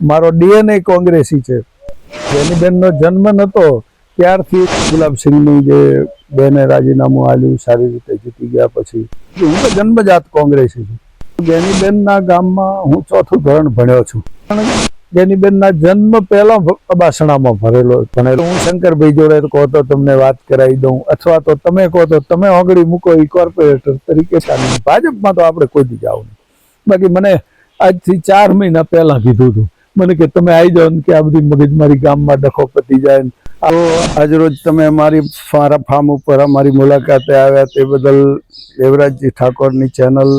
મારો ડીએનએ કોંગ્રેસી છે. જેનીબેનનો જન્મ નહોતો ત્યારથી ગુલાબસિંહનું જે બેને રાજીનામું આવ્યું સારી રીતે જીતી ગયા પછી. હું તો જન્મજાત કોંગ્રેસી છું. ગેનીબેનના ગામમાં હું ચોથું ધોરણ ભણ્યો છું. ગેનીબેનના જન્મ પહેલા અબાસણામાં ભરેલો, ભણેલો. હું શંકરભાઈ જોડે કહો તો તમને વાત કરાવી દઉં. અથવા તો તમે કહો તો તમે ઓગળી મૂકો એ કોર્પોરેટર તરીકે ભાજપમાં તો આપણે કોઈ દી જાવ નહીં. બાકી મને આજથી ચાર મહિના પહેલા કીધું હતું. મને કે તમે આવી જાઓ કે આ બધી મગજમારી ગામમાં ડખો પતી જાય તો આજરોજ તમે અમારી મારા ફાર્મ ઉપર અમારી મુલાકાતે આવ્યા તે બદલ દેવરાજજી ઠાકોરની ચેનલ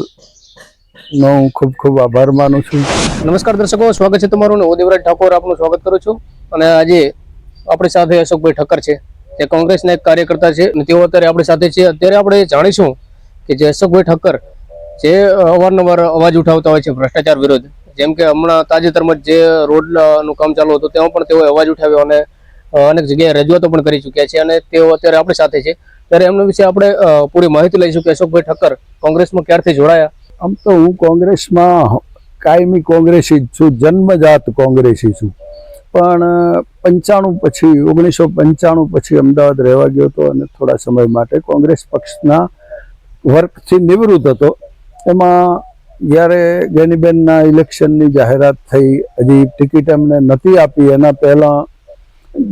નો હું ખૂબ ખૂબ આભાર માનું છું. નમસ્કાર દર્શકો, સ્વાગત છે તમારું ને હું દેવરાજ ઠાકોર આપનું સ્વાગત કરું છું. અને આજે આપણી સાથે અશોકભાઈ ઠક્કર છે. તે કોંગ્રેસના એક કાર્યકર્તા છે અને તેઓ અત્યારે આપણી સાથે છે. અત્યારે આપણે જાણીશું કે જે અશોકભાઈ ઠક્કર જે અવારનવાર અવાજ ઉઠાવતા હોય છે ભ્રષ્ટાચાર વિરુદ્ધ. જેમ કે હમણાં તાજેતરમાં જ રોડનું કામ ચાલુ હતું, તેમાં પણ તેઓએ અવાજ ઉઠાવ્યો અને અનેક જગ્યાએ રજૂઆતો પણ કરી ચૂક્યા છે અને તેઓ અત્યારે આપણી સાથે છે. ત્યારે એમના વિશે આપણે પૂરી માહિતી લઈશું કે અશોકભાઈ ઠક્કર કોંગ્રેસમાં ક્યારથી જોડાયા? આમ તો હું કોંગ્રેસમાં કાયમી કોંગ્રેસી છું, જન્મજાત કોંગ્રેસી છું. પણ પંચાણું પછી, ઓગણીસો પંચાણું પછી અમદાવાદ રહેવા ગયો હતો અને થોડા સમય માટે કોંગ્રેસ પક્ષના વર્કથી નિવૃત્ત હતો. એમાં જ્યારે ગેનીબેનના ઇલેક્શનની જાહેરાત થઈ, હજી ટિકિટ એમને નથી આપી. એના પહેલાં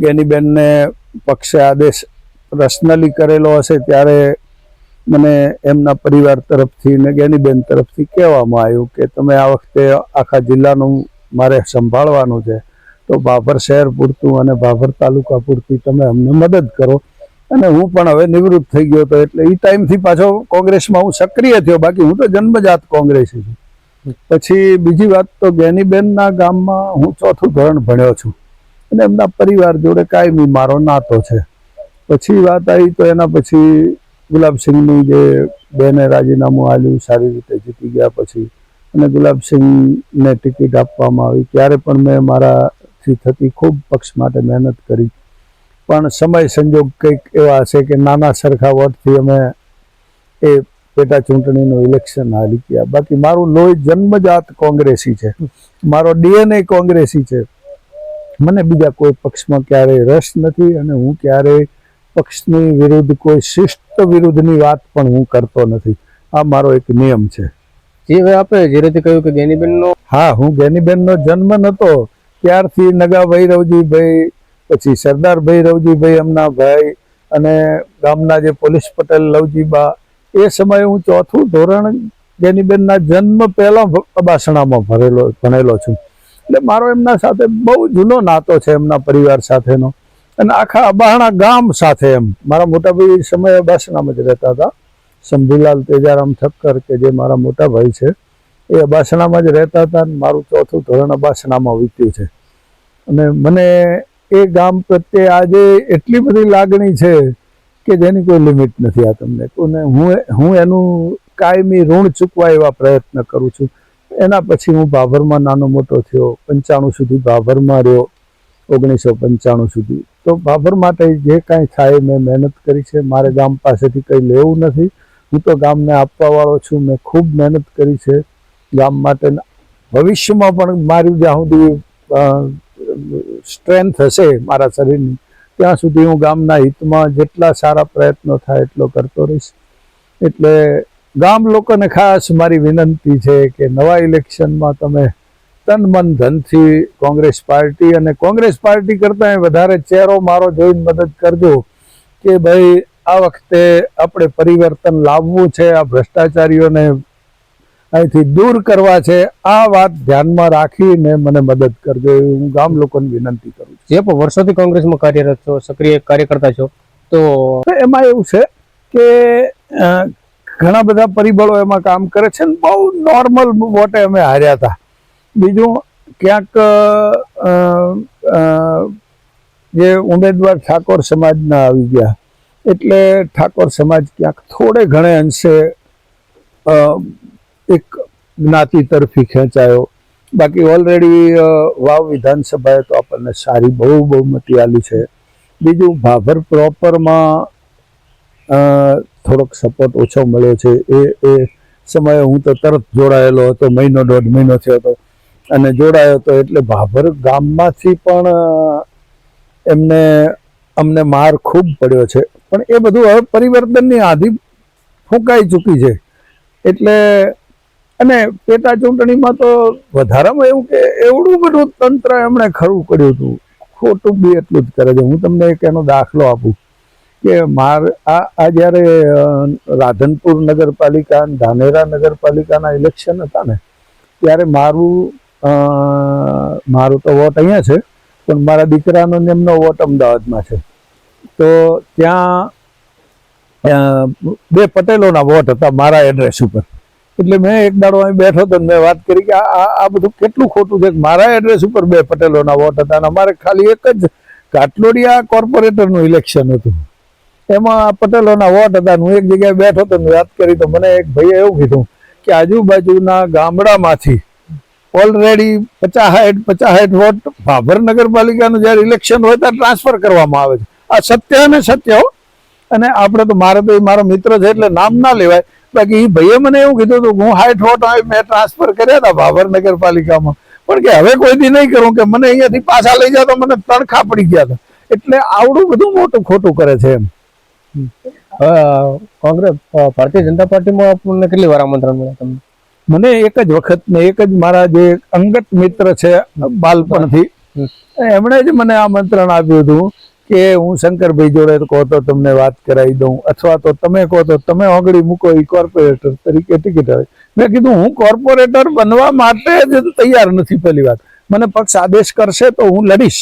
ગેનીબેનને પક્ષે આદેશ પર્સનલી કરેલો હશે, ત્યારે મને એમના પરિવાર તરફથી ને ગેનીબેન તરફથી કહેવામાં આવ્યું કે તમે આ વખતે આખા જિલ્લાનું મારે સંભાળવાનું છે. તો ભાભર શહેર પૂરતું અને ભાભર તાલુકા પૂરતી તમે અમને મદદ કરો. અને હું પણ હવે નિવૃત્ત થઈ ગયો હતો એટલે એ ટાઈમથી પાછો કોંગ્રેસમાં હું સક્રિય થયો. બાકી હું તો જન્મજાત કોંગ્રેસી છું. પછી બીજી વાત તો ગેનીબેનના ગામમાં હું ચોથું ધોરણ ભણ્યો છું. અને એમના પરિવાર જોડે કાયમી મારો નાતો છે. પછી વાત આવી તો એના પછી ગુલાબસિંહનું જે બેને રાજીનામું આલ્યું સારી રીતે જીતી ગયા પછી. અને ગુલાબસિંહને ટિકિટ આપવામાં આવી. ત્યારે પણ મેં મારાથી થતી ખૂબ પક્ષ માટે મહેનત કરી. પણ સમય સંજોગ કંઈક એવા હશે કે નાના સરખા વોટથી અમે એ પેટા ચૂંટણીનું ઇલેક્શન હાલી ગયા. બાકી મારું લોહી જન્મજાત કોંગ્રેસી છે. મારો ડીએનએ કોંગ્રેસી છે. મને બીજા કોઈ પક્ષમાં ક્યારેય રસ નથી અને હું ક્યારેય પક્ષની વિરુદ્ધ કોઈ શિસ્ત વિરુદ્ધની વાત પણ હું કરતો નથી. આ મારો એક નિયમ છે. જે હવે આપણે જે રીતે કહ્યું કે ગેનીબેનનો હા હું ગેનીબેનનો જન્મ નહોતો ત્યારથી નગાભાઈ રવજીભાઈ પછી સરદારભાઈ રવજીભાઈ એમના ભાઈ અને ગામના જે પોલીસ પટેલ લવજીબા, એ સમયે હું ચોથું ધોરણ ગેનીબેનના જન્મ પહેલાં અબાસણામાં ભરેલો, ભણેલો છું. એટલે મારો એમના સાથે બહુ જૂનો નાતો છે એમના પરિવાર સાથેનો. અને આખા અબાહણા ગામ સાથે એમ. મારા મોટાભાઈ સમયે અબાસણામાં જ રહેતા હતા. શંભુલાલ તેજારામ ઠક્કર કે જે મારા મોટા ભાઈ છે, એ અબાસણામાં જ રહેતા હતા અને મારું ચોથું ધોરણ અબાસણામાં વીત્યું છે. અને મને એ ગામ પ્રત્યે આજે એટલી બધી લાગણી છે કે જેની કોઈ લિમિટ નથી આ તમને. અને હું હું એનું કાયમી ઋણ ચૂકવા એવા પ્રયત્ન કરું છું. એના પછી હું ભાભરમાં નાનો મોટો થયો, પંચાણું સુધી ભાભરમાં રહ્યો, ઓગણીસો પંચાણું સુધી. તો ભાભર માટે જે કાંઈ થાય મેં મહેનત કરી છે, મારે ગામ પાસેથી કંઈ લેવું નથી. હું તો ગામને આપવા વાળો છું, મેં ખૂબ મહેનત કરી છે. ગામ માટે ભવિષ્યમાં પણ મારી જ્યાં સુધી સ્ટ્રેન્થ હશે મારા શરીરની, ત્યાં સુધી હું ગામના હિતમાં જેટલા સારા પ્રયત્નો થાય એટલો કરતો રહીશ. એટલે ગામ લોકોને ખાસ મારી વિનંતી છે કે નવા ઇલેક્શનમાં તમે તન મન ધનથી કોંગ્રેસ પાર્ટી અને કોંગ્રેસ પાર્ટી કરતાં વધારે ચહેરો મારો જોઈને મદદ કરજો કે ભાઈ, આ વખતે આપણે પરિવર્તન લાવવું છે, આ ભ્રષ્ટાચારીઓને અહીંથી દૂર કરવા છે. આ વાત ધ્યાનમાં રાખીને મને મદદ કરજો. એવી હું ગામ લોકોને વિનંતી કરું છું. જે પણ વર્ષોથી કોંગ્રેસમાં કાર્યરત છો સક્રિય કાર્યકર્તા છો તો એમાં એવું છે કે ઘણા બધા પરિબળો એમાં કામ કરે છે ને બહુ નોર્મલ વોટે અમે હાર્યા હતા. બીજું ક્યાંક જે ઉમેદવાર ઠાકોર સમાજના આવી ગયા. એટલે ઠાકોર સમાજ ક્યાંક થોડે ઘણે અંશે એક જ્ઞાતિ તરફી ખેંચાયો. બાકી ઓલરેડી વાવ વિધાનસભાએ તો આપણને સારી બહુ બહુમતી આલી છે. બીજું ભાભર પ્રોપરમાં થોડોક સપોર્ટ ઓછો મળ્યો છે. એ એ સમયે હું તો તરત જોડાયેલો હતો, મહિનો દોઢ મહિનો થયો હતો. અને જોડાયો હતો એટલે ભાભર ગામમાંથી પણ એમને, અમને માર ખૂબ પડ્યો છે. પણ એ બધું હવે પરિવર્તનની આધી ફૂંકાઈ ચૂકી છે. એટલે અને પેટા ચૂંટણીમાં તો વધારામાં એવું કે એવડું બધું તંત્ર એમણે ખરું કર્યું હતું. ખોટું બી એટલું જ કરે છે. હું તમને એક એનો દાખલો આપું કે માર આ જ્યારે રાધનપુર નગરપાલિકા ધાનેરા નગરપાલિકાના ઇલેક્શન હતા ને, ત્યારે મારું મારું તો વોટ અહીંયા છે, પણ મારા દીકરાનો ને એમનો વોટ અમદાવાદમાં છે. તો ત્યાં બે પટેલોના વોટ હતા મારા એડ્રેસ ઉપર. એટલે મેં એક દાડો અહીં બેઠો હતો મેં વાત કરી કે આ આ- બધું કેટલું ખોટું છે. મારા એડ્રેસ ઉપર બે પટેલોના વોટ હતા અને અમારે ખાલી એક જ કાટલોડિયા કોર્પોરેટરનું ઇલેક્શન હતું. એમાં પટેલોના વોટ હતા હું એક જગ્યાએ બેઠો હતો વાત કરી તો મને એક ભાઈએ એવું કીધું કે આજુબાજુના ગામડામાંથી ઓલરેડી પચાસ સાઠ પચાસ સાઠ વોટ ભાભર નગરપાલિકાનું જ્યારે ઇલેક્શન હોય ત્યારે ટ્રાન્સફર કરવામાં આવે છે. આ સત્ય અને સત્ય અને આપણે તો મારે તો એ મારો મિત્ર છે એટલે નામ ના લેવાય. બાકી એ ભાઈએ મને એવું કીધું હતું હું હાઈ વોટ મેં ટ્રાન્સફર કર્યા હતા ભાભર નગરપાલિકામાં. પણ કે હવે કોઈ દી નહીં કરું કે મને અહીંયાથી પાછા લઈ જાય તો મને તણખા પડી ગયા હતા. એટલે આવડું બધું મોટું ખોટું કરે છે એમ. કોંગ્રેસ ભારતીય જનતા પાર્ટીમાં આપણને કેટલી વાર આમંત્રણ મળે તમને? મને એક જ વખત ને એક જ મારા જે અંગત મિત્ર છે બાલપણથી એમણે જ મને આમંત્રણ આપ્યું હતું. કે હું શંકરભાઈ જોડે કહો તો તમને વાત કરાવી દઉં. અથવા તો તમે કહો તો તમે ઓગળી મૂકો એ કોર્પોરેટર તરીકે ટિકિટ આવે. મેં કીધું, હું કોર્પોરેટર બનવા માટે જ તૈયાર નથી પહેલી વાત. મને પક્ષ આદેશ કરશે તો હું લડીશ.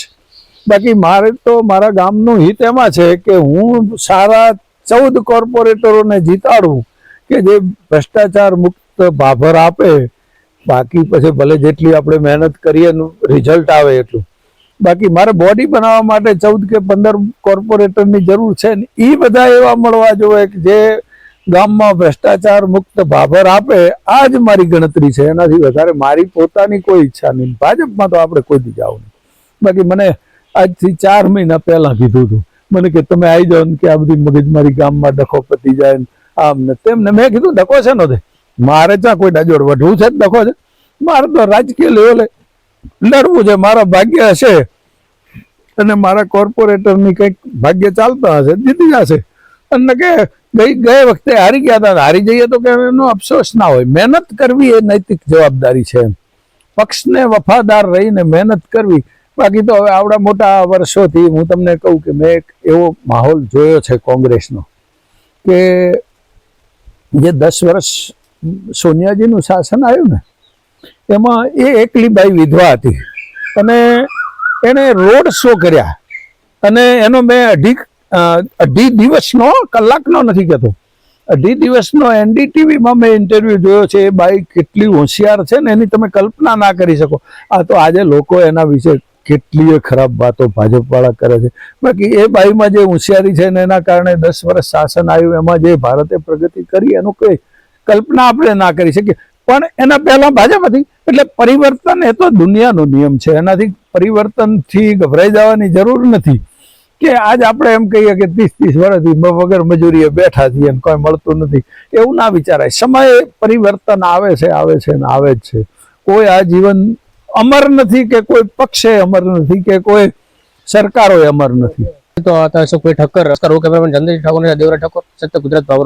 બાકી મારે તો મારા ગામનું હિત એમાં છે કે હું સારા ચૌદ કોર્પોરેટરોને જીતાડું કે જે ભ્રષ્ટાચાર મુક્ત ભાભર આપે. બાકી પછી ભલે જેટલી આપણે મહેનત કરીએ રિઝલ્ટ આવે એટલું. બાકી મારે બોડી બનાવવા માટે ચૌદ કે પંદર કોર્પોરેટરની જરૂર છે ને એ બધા એવા મળવા જોઈએ કે જે ગામમાં ભ્રષ્ટાચાર મુક્ત ભાભર આપે, આ જ મારી ગણતરી છે. એનાથી વધારે મારી પોતાની કોઈ ઈચ્છા નહીં. ભાજપમાં તો આપણે કોઈ જાવ નહીં. બાકી મને આજથી ચાર મહિના પહેલાં કીધું હતું. મને કે તમે આવી જાઓ ને કે આ બધી મગજમારી ગામમાં ડખો પતી જાય ને આમ ને તેમ ને મેં કીધું, ડખો છે નો મારે ત્યાં કોઈ ડાજોડ વઢવું છે? ડખો છે? મારે તો રાજકીય લેવલે લડવું છે મારા ભાગ્ય હશે અને મારા કોર્પોરેટરની કંઈક ભાગ્ય ચાલતા હશે, જીતી જશે. અને કે ગઈ ગયે વખતે હારી ગયા હતા હારી જઈએ તો કે એનો અફસોસ ના હોય. મહેનત કરવી એ નૈતિક જવાબદારી છે. પક્ષને વફાદાર રહીને મહેનત કરવી. બાકી તો હવે આવડા મોટા વર્ષોથી હું તમને કહું કે મેં એક એવો માહોલ જોયો છે કોંગ્રેસનો કે જે દસ વર્ષ સોનિયાજીનું શાસન આવ્યું ને એમાં એ એકલી બાઈ વિધવા હતી. અને એણે રોડ શો કર્યા. અને એનો મેં અઢી અઢી દિવસનો, કલાકનો નથી કહેતો. અઢી દિવસનો એનડીટીવીમાં મેં ઇન્ટરવ્યૂ જોયો છે, એ બાઈ કેટલી હોશિયાર છે ને, એની તમે કલ્પના ના કરી શકો. આ તો આજે લોકો એના વિશે કેટલીય ખરાબ વાતો ભાજપવાળા કરે છે. બાકી એ બાઈમાં જે હોશિયારી છે ને, એના કારણે દસ વર્ષ શાસન આવ્યું, એમાં જે ભારતે પ્રગતિ કરી, એનું કંઈ કલ્પના આપણે ના કરી શકીએ. પણ એના પહેલા ભાજપ હતી. એટલે પરિવર્તન એ તો દુનિયાનો નિયમ છે. એનાથી પરિવર્તનથી ગભરાઈ જવાની જરૂર નથી. કે આજ આપણે એમ કહીએ કે ત્રીસ ત્રીસ વર્ષથી વગર મજૂરીએ બેઠા છીએ કોઈ મળતું નથી. એવું ના વિચારાય. સમયે પરિવર્તન આવે છે આવે છે ને આવે જ છે. કોઈ આ જીવન અમર નથી કે કોઈ પક્ષે અમર નથી કે કોઈ સરકારોએ અમર નથી. તો અશોકભાઈ ઠક્કર? નમસ્કાર કે ચંદ્રજી ઠાકોર દેવરા ઠાકોર સત્ય ગુજરાત પાવર